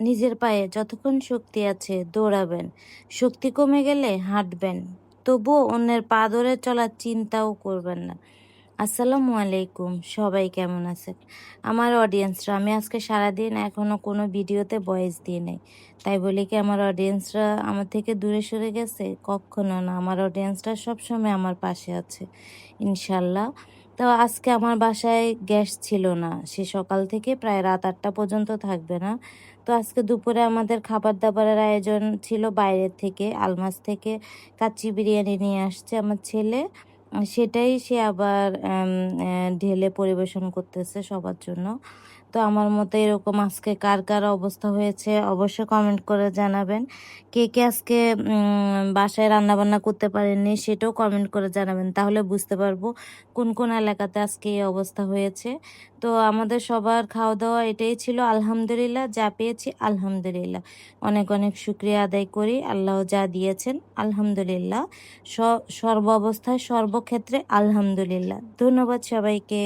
নিজের পায়ে যতক্ষণ শক্তি আছে দৌড়াবেন। শক্তি কমে গেলে হাঁটবেন। তবুও অন্যের পা ধরে চলার চিন্তাও করবেন না। আসসালামু আলাইকুম। সবাই কেমন আছেন? আমার অডিয়েন্সরা আমি আজকে সারাদিন এখনও কোনো ভিডিওতে ভয়েস দিয়ে নেই। তাই বলি কি, আমার অডিয়েন্সরা আমার থেকে দূরে সরে গেছে? কখনো না। আমার অডিয়েন্সরা সবসময় আমার পাশে আছে। ইনশাল্লাহ তো আজকে আমার বাসায় গ্যাস ছিল না। সে সকাল থেকে প্রায় রাত আটটা পর্যন্ত থাকবে না। তো আজকে দুপুরে আমাদের খাবার দাবারের আয়োজন ছিল বাইরের থেকে, আলমাস থেকে কাচ্চি বিরিয়ানি নিয়ে আসছে আমার ছেলে। সেটাই সে আবার ঢেলে পরিবেশন করতেছে সবার জন্য। তো আমার মতো এরকম আজকে কার কার অবস্থা হয়েছে অবশ্যই কমেন্ট করে জানাবেন। কে কে আজকে বাসায় রান্না বান্না করতে পারেননি সেটাও কমেন্ট করে জানাবেন। তাহলে বুঝতে পারব কোন কোন এলাকাতে আজকে এই অবস্থা হয়েছে। তো আমাদের সবার খাওয়া দাওয়া এটাই ছিল, আলহামদুলিল্লাহ, যা পেয়েছি আলহামদুলিল্লাহ। অনেক অনেক শুক্রিয়া আদায় করি, আল্লাহ যা দিয়েছেন, আলহামদুলিল্লাহ। সর্ব অবস্থায় সর্বক্ষেত্রে আলহামদুলিল্লাহ। ধন্যবাদ সবাইকে।